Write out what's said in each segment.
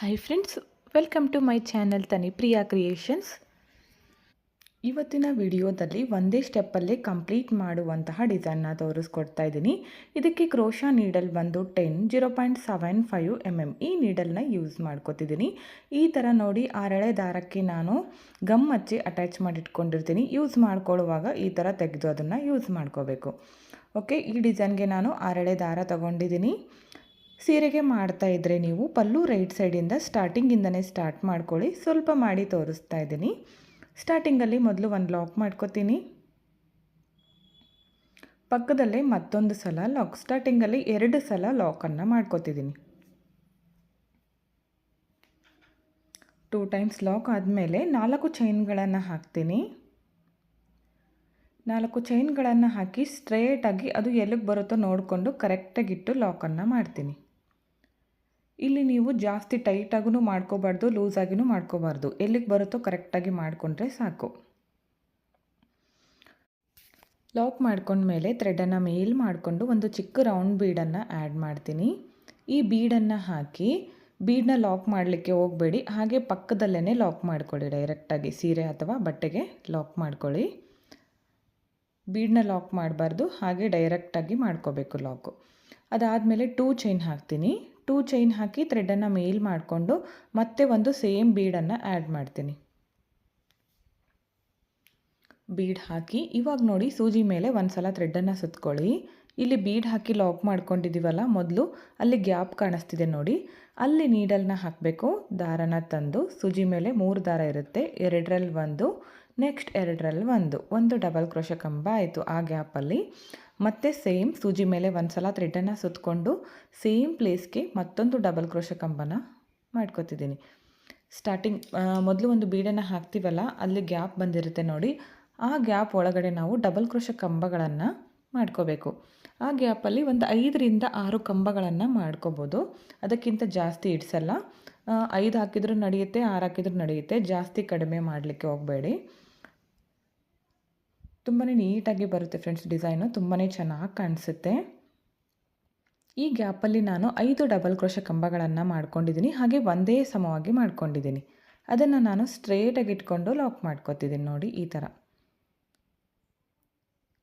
Hi friends welcome to my channel Tanipriya creations ಇವತ್ತಿನ ವಿಡಿಯೋದಲ್ಲಿ ಒಂದೇ ಸ್ಟೆಪ್ಪಲ್ಲೇ ಕಂಪ್ಲೀಟ್ ಮಾಡುವಂತಹ ಡಿಸೈನ್ನ ತೋರಿಸ್ಕೊಡ್ತಾ ಇದ್ದೀನಿ. ಇದಕ್ಕೆ ಕ್ರೋಶಾ ನೀಡಲ್ ಬಂದು ten zero point seven five M M ಈ ನೀಡಲ್ನ ಯೂಸ್ ಮಾಡ್ಕೋತಿದ್ದೀನಿ. ಈ ಥರ ನೋಡಿ ಆರಳೆ ದಾರಕ್ಕೆ ನಾನು ಗಮ್ ಹಚ್ಚಿ ಅಟ್ಯಾಚ್ ಮಾಡಿಟ್ಕೊಂಡಿರ್ತೀನಿ. ಯೂಸ್ ಮಾಡ್ಕೊಳ್ಳುವಾಗ ಈ ಥರ ತೆಗೆದು ಅದನ್ನು ಯೂಸ್ ಮಾಡ್ಕೋಬೇಕು. ಓಕೆ ಈ ಡಿಸೈನ್ಗೆ ನಾನು ಆರಳೆ ದಾರ ತಗೊಂಡಿದ್ದೀನಿ. ಸೀರೆಗೆ ಮಾಡ್ತಾ ಇದ್ದರೆ ನೀವು ಪಲ್ಲು ರೈಟ್ ಸೈಡಿಂದ ಸ್ಟಾರ್ಟಿಂಗಿಂದನೇ ಸ್ಟಾರ್ಟ್ ಮಾಡ್ಕೊಳ್ಳಿ. ಸ್ವಲ್ಪ ಮಾಡಿ ತೋರಿಸ್ತಾ ಇದ್ದೀನಿ. ಸ್ಟಾರ್ಟಿಂಗಲ್ಲಿ ಮೊದಲು ಒಂದು ಲಾಕ್ ಮಾಡ್ಕೋತೀನಿ. ಪಕ್ಕದಲ್ಲೇ ಮತ್ತೊಂದು ಸಲ ಲಾಕ್, ಸ್ಟಾರ್ಟಿಂಗಲ್ಲಿ ಎರಡು ಸಲ ಲಾಕನ್ನು ಮಾಡ್ಕೋತಿದ್ದೀನಿ. ಟೂ ಟೈಮ್ಸ್ ಲಾಕ್ ಆದಮೇಲೆ ನಾಲ್ಕು ಚೈನ್ಗಳನ್ನು ಹಾಕ್ತೀನಿ. ನಾಲ್ಕು ಚೈನ್ಗಳನ್ನು ಹಾಕಿ ಸ್ಟ್ರೇಟಾಗಿ ಅದು ಎಲ್ಲಿಗೆ ಬರುತ್ತೋ ನೋಡಿಕೊಂಡು ಕರೆಕ್ಟಾಗಿಟ್ಟು ಲಾಕನ್ನು ಮಾಡ್ತೀನಿ. ಇಲ್ಲಿ ನೀವು ಜಾಸ್ತಿ ಟೈಟಾಗೂ ಮಾಡ್ಕೋಬಾರ್ದು ಲೂಸಾಗಿನೂ ಮಾಡ್ಕೋಬಾರ್ದು. ಎಲ್ಲಿಗೆ ಬರುತ್ತೋ ಕರೆಕ್ಟಾಗಿ ಮಾಡಿಕೊಂಡ್ರೆ ಸಾಕು. ಲಾಕ್ ಮಾಡ್ಕೊಂಡ್ಮೇಲೆ ಥ್ರೆಡನ್ನು ಮೇಲ್ ಮಾಡಿಕೊಂಡು ಒಂದು ಚಿಕ್ಕ ರೌಂಡ್ ಬೀಡನ್ನು ಆ್ಯಡ್ ಮಾಡ್ತೀನಿ. ಈ ಬೀಡನ್ನು ಹಾಕಿ ಬೀಡನ್ನ ಲಾಕ್ ಮಾಡಲಿಕ್ಕೆ ಹೋಗಬೇಡಿ. ಹಾಗೆ ಪಕ್ಕದಲ್ಲೇ ಲಾಕ್ ಮಾಡ್ಕೊಳ್ಳಿ ಡೈರೆಕ್ಟಾಗಿ ಸೀರೆ ಅಥವಾ ಬಟ್ಟೆಗೆ ಲಾಕ್ ಮಾಡ್ಕೊಳ್ಳಿ. ಬೀಡನ್ನ ಲಾಕ್ ಮಾಡಬಾರ್ದು. ಹಾಗೆ ಡೈರೆಕ್ಟಾಗಿ ಮಾಡ್ಕೋಬೇಕು ಲಾಕು ಅದಾದಮೇಲೆ ಟೂ ಚೈನ್ ಹಾಕ್ತೀನಿ. ಟೂ ಚೈನ್ ಹಾಕಿ ಥ್ರೆಡನ್ನು ಮೇಲ್ ಮಾಡಿಕೊಂಡು ಮತ್ತೆ ಒಂದು ಸೇಮ್ ಬೀಡನ್ನು ಆ್ಯಡ್ ಮಾಡ್ತೀನಿ. ಬೀಡ್ ಹಾಕಿ ಇವಾಗ ನೋಡಿ ಸೂಜಿ ಮೇಲೆ ಒಂದು ಸಲ ಥ್ರೆಡ್ಡನ್ನು ಸುತ್ಕೊಳ್ಳಿ. ಇಲ್ಲಿ ಬೀಡ್ ಹಾಕಿ ಲಾಕ್ ಮಾಡ್ಕೊಂಡಿದ್ದೀವಲ್ಲ ಮೊದಲು, ಅಲ್ಲಿ ಗ್ಯಾಪ್ ಕಾಣಿಸ್ತಿದೆ ನೋಡಿ. ಅಲ್ಲಿ ನೀಡಲ್ನ ಹಾಕಬೇಕು, ದಾರನ ತಂದು ಸೂಜಿ ಮೇಲೆ ಮೂರು ದಾರ ಇರುತ್ತೆ, ಎರಡರಲ್ಲಿ ಒಂದು ನೆಕ್ಸ್ಟ್ ಎರಡರಲ್ಲಿ ಒಂದು. ಒಂದು ಡಬಲ್ ಕ್ರೋಶ ಕಂಬ ಆಯಿತು ಆ ಗ್ಯಾಪಲ್ಲಿ. ಮತ್ತೆ ಸೇಮ್ ಸೂಜಿ ಮೇಲೆ ಒಂದು ಸಲ ಥ್ರೆಡನ್ನು ಸುತ್ತಕೊಂಡು ಸೇಮ್ ಪ್ಲೇಸ್ಗೆ ಮತ್ತೊಂದು ಡಬಲ್ ಕ್ರೋಶ ಕಂಬನ ಮಾಡ್ಕೋತಿದ್ದೀನಿ. ಸ್ಟಾರ್ಟಿಂಗ್ ಮೊದಲು ಒಂದು ಬೀಡನ್ನು ಹಾಕ್ತೀವಲ್ಲ, ಅಲ್ಲಿ ಗ್ಯಾಪ್ ಬಂದಿರುತ್ತೆ ನೋಡಿ. ಆ ಗ್ಯಾಪ್ ಒಳಗಡೆ ನಾವು ಡಬಲ್ ಕ್ರೋಶ ಕಂಬಗಳನ್ನು ಮಾಡ್ಕೋಬೇಕು. ಆ ಗ್ಯಾಪಲ್ಲಿ ಒಂದು ಐದರಿಂದ ಆರು ಕಂಬಗಳನ್ನು ಮಾಡ್ಕೋಬೋದು. ಅದಕ್ಕಿಂತ ಜಾಸ್ತಿ ಇಡ್ಸಲ್ಲ. ಐದು ಹಾಕಿದ್ರೂ ನಡೆಯುತ್ತೆ, ಆರು ಹಾಕಿದ್ರೂ ನಡೆಯುತ್ತೆ. ಜಾಸ್ತಿ ಕಡಿಮೆ ಮಾಡಲಿಕ್ಕೆ ಹೋಗಬೇಡಿ. ತುಂಬಾ ನೀಟಾಗಿ ಬರುತ್ತೆ ಫ್ರೆಂಡ್ಸ್ ಡಿಸೈನು ತುಂಬಾ ಚೆನ್ನಾಗಿ ಕಾಣಿಸುತ್ತೆ. ಈ ಗ್ಯಾಪಲ್ಲಿ ನಾನು ಐದು ಡಬಲ್ ಕ್ರೋಶ ಕಂಬಗಳನ್ನು ಮಾಡ್ಕೊಂಡಿದ್ದೀನಿ ಹಾಗೆ ಒಂದೇ ಸಮವಾಗಿ ಮಾಡ್ಕೊಂಡಿದ್ದೀನಿ ಅದನ್ನು ನಾನು ಸ್ಟ್ರೇಟಾಗಿ ಇಟ್ಕೊಂಡು ಲಾಕ್ ಮಾಡ್ಕೊತಿದ್ದೀನಿ ನೋಡಿ ಈ ಥರ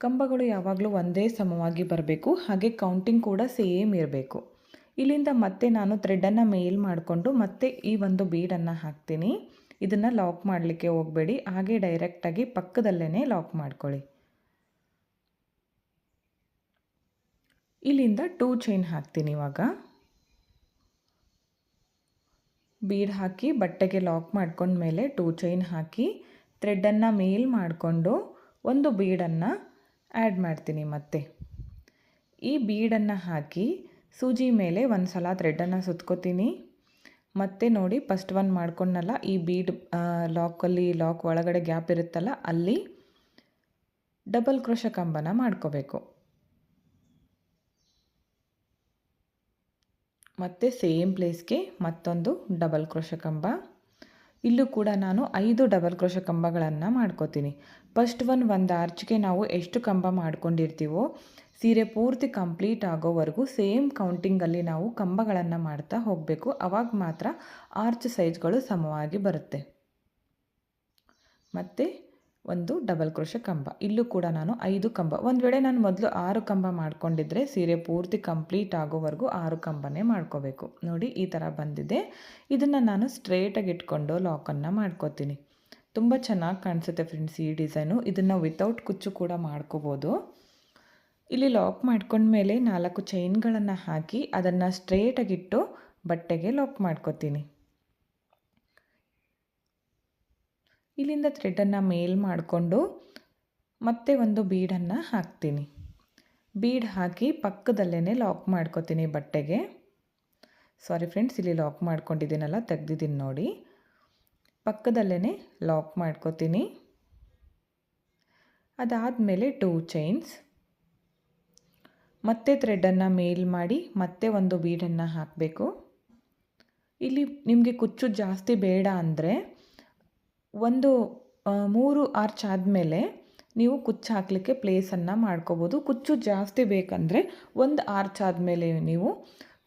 ಕಂಬಗಳು ಯಾವಾಗಲೂ ಒಂದೇ ಸಮವಾಗಿ ಬರಬೇಕು, ಹಾಗೆ ಕೌಂಟಿಂಗ್ ಕೂಡ ಸೇಮ್ ಇರಬೇಕು. ಇಲ್ಲಿಂದ ಮತ್ತೆ ನಾನು ಥ್ರೆಡನ್ನು ಮೇಲ್ ಮಾಡಿಕೊಂಡು ಮತ್ತೆ ಈ ಒಂದು ಬೀಡನ್ನು ಹಾಕ್ತೀನಿ. ಇದನ್ನು ಲಾಕ್ ಮಾಡಲಿಕ್ಕೆ ಹೋಗಬೇಡಿ. ಹಾಗೆ ಡೈರೆಕ್ಟಾಗಿ ಪಕ್ಕದಲ್ಲೇ ಲಾಕ್ ಮಾಡ್ಕೊಳ್ಳಿ. ಇಲ್ಲಿಂದ ಟೂ ಚೈನ್ ಹಾಕ್ತೀನಿ ಇವಾಗ. ಬೀಡ್ ಹಾಕಿ ಬಟ್ಟೆಗೆ ಲಾಕ್ ಮಾಡ್ಕೊಂಡ್ಮೇಲೆ ಟೂ ಚೈನ್ ಹಾಕಿ ಥ್ರೆಡ್ಡನ್ನು ಮೇಲ್ ಮಾಡಿಕೊಂಡು ಒಂದು ಬೀಡನ್ನು ಆ್ಯಡ್ ಮಾಡ್ತೀನಿ ಮತ್ತೆ. ಈ ಬೀಡನ್ನು ಹಾಕಿ ಸೂಜಿ ಮೇಲೆ ಒಂದು ಸಲ ಥ್ರೆಡ್ಡನ್ನು ಸುತ್ಕೋತೀನಿ. ಮತ್ತೆ ನೋಡಿ ಫಸ್ಟ್ ಒನ್ ಮಾಡ್ಕೊಂಡಲ್ಲ ಈ ಬೀಡ್ ಲಾಕಲ್ಲಿ ಲಾಕ್ ಒಳಗಡೆ ಗ್ಯಾಪ್ ಇರುತ್ತಲ್ಲ, ಅಲ್ಲಿ ಡಬಲ್ ಕ್ರೋಶ ಕಂಬನ ಮಾಡ್ಕೋಬೇಕು. ಮತ್ತು ಸೇಮ್ ಪ್ಲೇಸ್ಗೆ ಮತ್ತೊಂದು ಡಬಲ್ ಕ್ರೋಶ ಕಂಬ. ಇಲ್ಲೂ ಕೂಡ ನಾನು ಐದು ಡಬಲ್ ಕ್ರೋಶ ಕಂಬಗಳನ್ನು ಮಾಡ್ಕೋತೀನಿ. ಫಸ್ಟ್ ಒನ್ ಒಂದು ಆರ್ಚ್ಗೆ ನಾವು ಎಷ್ಟು ಕಂಬ ಮಾಡ್ಕೊಂಡಿರ್ತೀವೋ, ಸೀರೆ ಪೂರ್ತಿ ಕಂಪ್ಲೀಟ್ ಆಗೋವರೆಗೂ ಸೇಮ್ ಕೌಂಟಿಂಗಲ್ಲಿ ನಾವು ಕಂಬಗಳನ್ನು ಮಾಡ್ತಾ ಹೋಗಬೇಕು. ಅವಾಗ ಮಾತ್ರ ಆರ್ಚ್ ಸೈಜ್ಗಳು ಸಮವಾಗಿ ಬರುತ್ತೆ. ಮತ್ತು ಒಂದು ಡಬಲ್ ಕ್ರೋಶ ಕಂಬ. ಇಲ್ಲೂ ಕೂಡ ನಾನು ಐದು ಕಂಬ. ಒಂದು ವೇಳೆ ನಾನು ಮೊದಲು ಆರು ಕಂಬ ಮಾಡ್ಕೊಂಡಿದ್ರೆ ಸೀರೆ ಪೂರ್ತಿ ಕಂಪ್ಲೀಟ್ ಆಗೋವರೆಗೂ ಆರು ಕಂಬನೇ ಮಾಡ್ಕೋಬೇಕು. ನೋಡಿ, ಈ ಥರ ಬಂದಿದೆ. ಇದನ್ನು ನಾನು ಸ್ಟ್ರೇಟಾಗಿ ಇಟ್ಕೊಂಡು ಲಾಕನ್ನು ಮಾಡ್ಕೋತೀನಿ. ತುಂಬ ಚೆನ್ನಾಗಿ ಕಾಣಿಸುತ್ತೆ ಫ್ರೆಂಡ್ಸ್ ಈ ಡಿಸೈನು ಇದನ್ನು ವಿತೌಟ್ ಕುಚ್ಚು ಕೂಡ ಮಾಡ್ಕೋಬೋದು. ಇಲ್ಲಿ ಲಾಕ್ ಮಾಡ್ಕೊಂಡ್ಮೇಲೆ ನಾಲ್ಕು ಚೈನ್ಗಳನ್ನು ಹಾಕಿ ಅದನ್ನು ಸ್ಟ್ರೇಟಾಗಿಟ್ಟು ಬಟ್ಟೆಗೆ ಲಾಕ್ ಮಾಡ್ಕೋತೀನಿ. ಇಲ್ಲಿಂದ ಥ್ರೆಡನ್ನು ಮೇಲ್ ಮಾಡಿಕೊಂಡು ಮತ್ತೆ ಒಂದು ಬೀಡನ್ನು ಹಾಕ್ತೀನಿ. ಬೀಡ್ ಹಾಕಿ ಪಕ್ಕದಲ್ಲೇ ಲಾಕ್ ಮಾಡ್ಕೋತೀನಿ ಬಟ್ಟೆಗೆ. ಸಾರಿ ಫ್ರೆಂಡ್ಸ್ ಇಲ್ಲಿ ಲಾಕ್ ಮಾಡ್ಕೊಂಡಿದ್ದೀನಲ್ಲ, ತೆಗ್ದಿದ್ದೀನಿ ನೋಡಿ. ಪಕ್ಕದಲ್ಲೇ ಲಾಕ್ ಮಾಡ್ಕೋತೀನಿ. ಅದಾದಮೇಲೆ ಟೂ ಚೈನ್ಸ್. ಮತ್ತೆ ಥ್ರೆಡನ್ನು ಮೇಲ್ ಮಾಡಿ ಮತ್ತೆ ಒಂದು ಬೀಡನ್ನು ಹಾಕಬೇಕು. ಇಲ್ಲಿ ನಿಮಗೆ ಕುಚ್ಚು ಜಾಸ್ತಿ ಬೇಡ ಅಂದರೆ ಒಂದು ಮೂರು ಆರ್ಚ್ ಆದಮೇಲೆ ನೀವು ಕುಚ್ಚು ಹಾಕಲಿಕ್ಕೆ ಪ್ಲೇಸನ್ನು ಮಾಡ್ಕೋಬೋದು. ಕುಚ್ಚು ಜಾಸ್ತಿ ಬೇಕಂದರೆ ಒಂದು ಆರ್ಚ್ ಆದಮೇಲೆ ನೀವು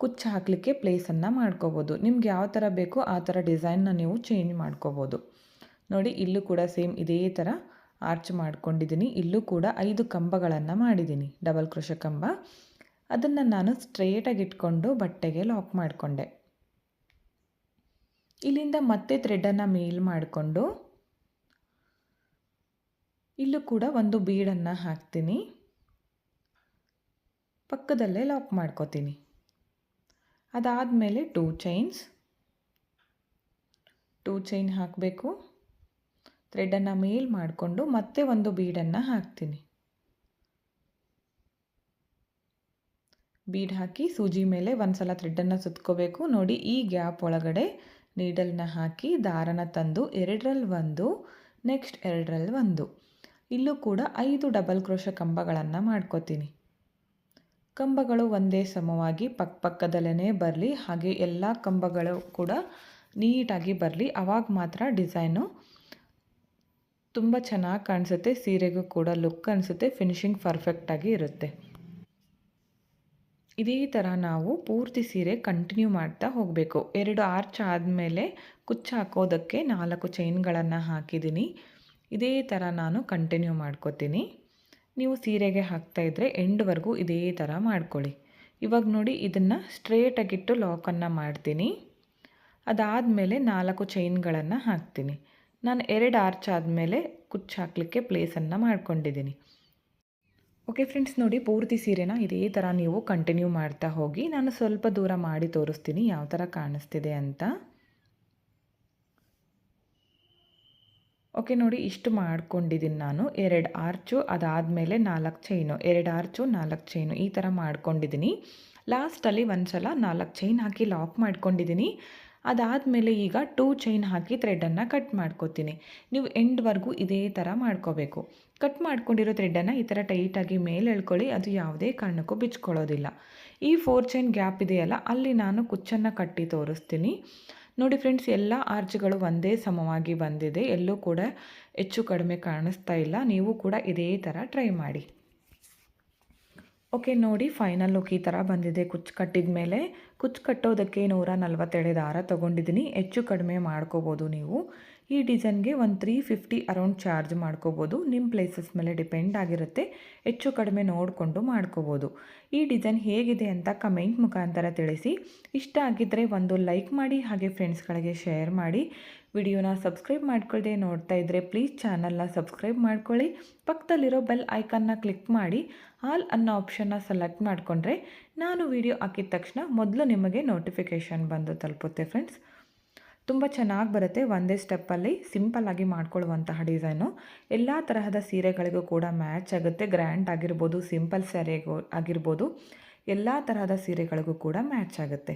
ಕುಚ್ಚು ಹಾಕಲಿಕ್ಕೆ ಪ್ಲೇಸನ್ನು ಮಾಡ್ಕೋಬೋದು. ನಿಮ್ಗೆ ಯಾವ ಥರ ಬೇಕೋ ಆ ಥರ ಡಿಸೈನ್ನ ನೀವು ಚೇಂಜ್ ಮಾಡ್ಕೋಬೋದು. ನೋಡಿ, ಇಲ್ಲೂ ಕೂಡ ಸೇಮ್ ಇದೇ ಥರ ಆರ್ಚ್ ಮಾಡ್ಕೊಂಡಿದ್ದೀನಿ. ಇಲ್ಲೂ ಕೂಡ ಐದು ಕಂಬಗಳನ್ನು ಮಾಡಿದ್ದೀನಿ. ಡಬಲ್ ಕೃಷ ಕಂಬ. ಅದನ್ನು ನಾನು ಸ್ಟ್ರೇಟಾಗಿ ಇಟ್ಕೊಂಡು ಬಟ್ಟೆಗೆ ಲಾಕ್ ಮಾಡಿಕೊಂಡೆ. ಇಲ್ಲಿಂದ ಮತ್ತೆ ಥ್ರೆಡನ್ನು ಮೇಲ್ ಮಾಡಿಕೊಂಡು, ಇಲ್ಲೂ ಕೂಡ ಒಂದು ಬೀಡನ್ನು ಹಾಕ್ತೀನಿ. ಪಕ್ಕದಲ್ಲೇ ಲಾಕ್ ಮಾಡ್ಕೋತೀನಿ. ಅದಾದಮೇಲೆ ಟೂ ಚೈನ್ಸ್ ಟೂ ಚೈನ್ ಹಾಕಬೇಕು. ಥ್ರೆಡನ್ನು ಮೇಲ್ ಮಾಡಿಕೊಂಡು ಮತ್ತೆ ಒಂದು ಬೀಡನ್ನು ಹಾಕ್ತೀನಿ. ಬೀಡ್ ಹಾಕಿ ಸೂಜಿ ಮೇಲೆ ಒಂದು ಸಲ ಥ್ರೆಡ್ಡನ್ನು ಸುತ್ಕೋಬೇಕು. ನೋಡಿ ಈ ಗ್ಯಾಪ್ ಒಳಗಡೆ ನೀಡಲ್ನ ಹಾಕಿ ದಾರನ ತಂದು ಎರಡರಲ್ಲಿ ಒಂದು, ನೆಕ್ಸ್ಟ್ ಎರಡರಲ್ಲಿ ಒಂದು. ಇಲ್ಲೂ ಕೂಡ ಐದು ಡಬಲ್ ಕ್ರೋಶ ಕಂಬಗಳನ್ನು ಮಾಡ್ಕೋತೀನಿ. ಕಂಬಗಳು ಒಂದೇ ಸಮವಾಗಿ ಪಕ್ಕ ಪಕ್ಕದಲ್ಲೇ ಬರಲಿ, ಹಾಗೆ ಎಲ್ಲ ಕಂಬಗಳು ಕೂಡ ನೀಟಾಗಿ ಬರಲಿ. ಅವಾಗ ಮಾತ್ರ ಡಿಸೈನು ತುಂಬ ಚೆನ್ನಾಗಿ ಕಾಣಿಸುತ್ತೆ, ಸೀರೆಗೂ ಕೂಡ ಲುಕ್ ಅನಿಸುತ್ತೆ, ಫಿನಿಶಿಂಗ್ ಪರ್ಫೆಕ್ಟಾಗಿ ಇರುತ್ತೆ. ಇದೇ ಥರ ನಾವು ಪೂರ್ತಿ ಸೀರೆ ಕಂಟಿನ್ಯೂ ಮಾಡ್ತಾ ಹೋಗಬೇಕು. ಎರಡು ಆರ್ಚ್ ಆದಮೇಲೆ ಕುಚ್ಚು ಹಾಕೋದಕ್ಕೆ ನಾಲ್ಕು ಚೈನ್ಗಳನ್ನು ಹಾಕಿದ್ದೀನಿ. ಇದೇ ಥರ ನಾನು ಕಂಟಿನ್ಯೂ ಮಾಡ್ಕೋತೀನಿ. ನೀವು ಸೀರೆಗೆ ಹಾಕ್ತಾ ಇದ್ದರೆ ಎಂಡ್ವರೆಗೂ ಇದೇ ಥರ ಮಾಡ್ಕೊಳ್ಳಿ. ಇವಾಗ ನೋಡಿ ಇದನ್ನು ಸ್ಟ್ರೇಟಾಗಿಟ್ಟು ಲಾಕನ್ನು ಮಾಡ್ತೀನಿ. ಅದಾದಮೇಲೆ ನಾಲ್ಕು ಚೈನ್ಗಳನ್ನು ಹಾಕ್ತೀನಿ. ನಾನು ಎರಡು ಆರ್ಚ್ ಆದಮೇಲೆ ಕುಚ್ಚು ಹಾಕಲಿಕ್ಕೆ ಪ್ಲೇಸನ್ನು ಮಾಡ್ಕೊಂಡಿದ್ದೀನಿ. ಓಕೆ ಫ್ರೆಂಡ್ಸ್ ನೋಡಿ, ಪೂರ್ತಿ ಸೀರೆನ ಇದೇ ಥರ ನೀವು ಕಂಟಿನ್ಯೂ ಮಾಡ್ತಾ ಹೋಗಿ, ನಾನು ಸ್ವಲ್ಪ ದೂರ ಮಾಡಿ ತೋರಿಸ್ತೀನಿ ಯಾವ ಥರ ಕಾಣಿಸ್ತಿದೆ ಅಂತ. ಓಕೆ ನೋಡಿ, ಇಷ್ಟು ಮಾಡ್ಕೊಂಡಿದ್ದೀನಿ ನಾನು. ಎರಡು ಆರ್ಚು ಅದಾದಮೇಲೆ ನಾಲ್ಕು ಚೈನು ಎರಡು ಆರ್ಚು ನಾಲ್ಕು ಚೈನು ಈ ಥರ ಮಾಡ್ಕೊಂಡಿದ್ದೀನಿ. ಲಾಸ್ಟಲ್ಲಿ ಒಂದು ಸಲ ನಾಲ್ಕು ಚೈನ್ ಹಾಕಿ ಲಾಕ್ ಮಾಡ್ಕೊಂಡಿದ್ದೀನಿ. ಅದಾದಮೇಲೆ ಈಗ ಟೂ ಚೈನ್ ಹಾಕಿ ಥ್ರೆಡನ್ನು ಕಟ್ ಮಾಡ್ಕೋತೀನಿ. ನೀವು ಎಂಡ್ವರೆಗೂ ಇದೇ ಥರ ಮಾಡ್ಕೋಬೇಕು. ಕಟ್ ಮಾಡ್ಕೊಂಡಿರೋ ಥ್ರೆಡನ್ನು ಈ ಥರ ಟೈಟಾಗಿ ಮೇಲೆ ಎಳ್ಕೊಳ್ಳಿ, ಅದು ಯಾವುದೇ ಕಾರಣಕ್ಕೂ ಬಿಚ್ಕೊಳ್ಳೋದಿಲ್ಲ. ಈ ಫೋರ್ ಚೈನ್ ಗ್ಯಾಪ್ ಇದೆಯಲ್ಲ, ಅಲ್ಲಿ ನಾನು ಕುಚ್ಚನ್ನು ಕಟ್ಟಿ ತೋರಿಸ್ತೀನಿ. ನೋಡಿ ಫ್ರೆಂಡ್ಸ್ ಎಲ್ಲ ಆರ್ಚ್ಗಳು ಒಂದೇ ಸಮವಾಗಿ ಬಂದಿದೆ. ಎಲ್ಲೂ ಕೂಡ ಹೆಚ್ಚು ಕಡಿಮೆ ಕಾಣಿಸ್ತಾ ಇಲ್ಲ. ನೀವು ಕೂಡ ಇದೇ ಥರ ಟ್ರೈ ಮಾಡಿ. ಓಕೆ, ನೋಡಿ, ಫೈನಲ್ ಲುಕ್ ಈ ಥರ ಬಂದಿದೆ. ಕುಚ್ಚು ಕಟ್ಟಿದ ಮೇಲೆ ಕುಚ್ಚು ಕಟ್ಟೋದಕ್ಕೆ ನೂರ ನಲ್ವತ್ತೆರಡು ದಾರ ತೊಗೊಂಡಿದ್ದೀನಿ. ಹೆಚ್ಚು ಕಡಿಮೆ ಮಾಡ್ಕೋಬೋದು ನೀವು. ಈ ಡಿಸೈನ್ಗೆ ಒಂದು ತ್ರೀ ಫಿಫ್ಟಿ ಅರೌಂಡ್ ಚಾರ್ಜ್ ಮಾಡ್ಕೋಬೋದು. ನಿಮ್ಮ ಪ್ಲೇಸಸ್ ಮೇಲೆ ಡಿಪೆಂಡ್ ಆಗಿರುತ್ತೆ. ಹೆಚ್ಚು ಕಡಿಮೆ ನೋಡಿಕೊಂಡು ಮಾಡ್ಕೋಬೋದು. ಈ ಡಿಸೈನ್ ಹೇಗಿದೆ ಅಂತ ಕಮೆಂಟ್ ಮುಖಾಂತರ ತಿಳಿಸಿ. ಇಷ್ಟ ಆಗಿದ್ದರೆ ಒಂದು ಲೈಕ್ ಮಾಡಿ, ಹಾಗೆ ಫ್ರೆಂಡ್ಸ್ಗಳಿಗೆ ಶೇರ್ ಮಾಡಿ. ವಿಡಿಯೋನ ಸಬ್ಸ್ಕ್ರೈಬ್ ಮಾಡ್ಕೊಳ್ಳದೆ ನೋಡ್ತಾ ಇದ್ದರೆ ಪ್ಲೀಸ್ ಚಾನಲ್ನ ಸಬ್ಸ್ಕ್ರೈಬ್ ಮಾಡ್ಕೊಳ್ಳಿ. ಪಕ್ಕದಲ್ಲಿರೋ ಬೆಲ್ ಐಕನ್ನ ಕ್ಲಿಕ್ ಮಾಡಿ. ಆಲ್ ಅನ್ನೋ ಆಪ್ಷನ್ನ ಸೆಲೆಕ್ಟ್ ಮಾಡಿಕೊಂಡ್ರೆ ನಾನು ವಿಡಿಯೋ ಹಾಕಿದ ತಕ್ಷಣ ಮೊದಲು ನಿಮಗೆ ನೋಟಿಫಿಕೇಷನ್ ಬಂದು ತಲುಪುತ್ತೆ ಫ್ರೆಂಡ್ಸ್ ತುಂಬ ಚೆನ್ನಾಗಿ ಬರುತ್ತೆ ಒಂದೇ ಸ್ಟೆಪ್ಪಲ್ಲಿ ಸಿಂಪಲ್ಲಾಗಿ ಮಾಡ್ಕೊಳ್ಳುವಂತಹ ಡಿಸೈನು ಎಲ್ಲ ತರಹದ ಸೀರೆಗಳಿಗೂ ಕೂಡ ಮ್ಯಾಚ್ ಆಗುತ್ತೆ ಗ್ರ್ಯಾಂಡ್ ಆಗಿರ್ಬೋದು ಸಿಂಪಲ್ ಸ್ಯಾರಿಗೂ ಆಗಿರ್ಬೋದು. ಎಲ್ಲ ತರಹದ ಸೀರೆಗಳಿಗೂ ಕೂಡ ಮ್ಯಾಚ್ ಆಗುತ್ತೆ.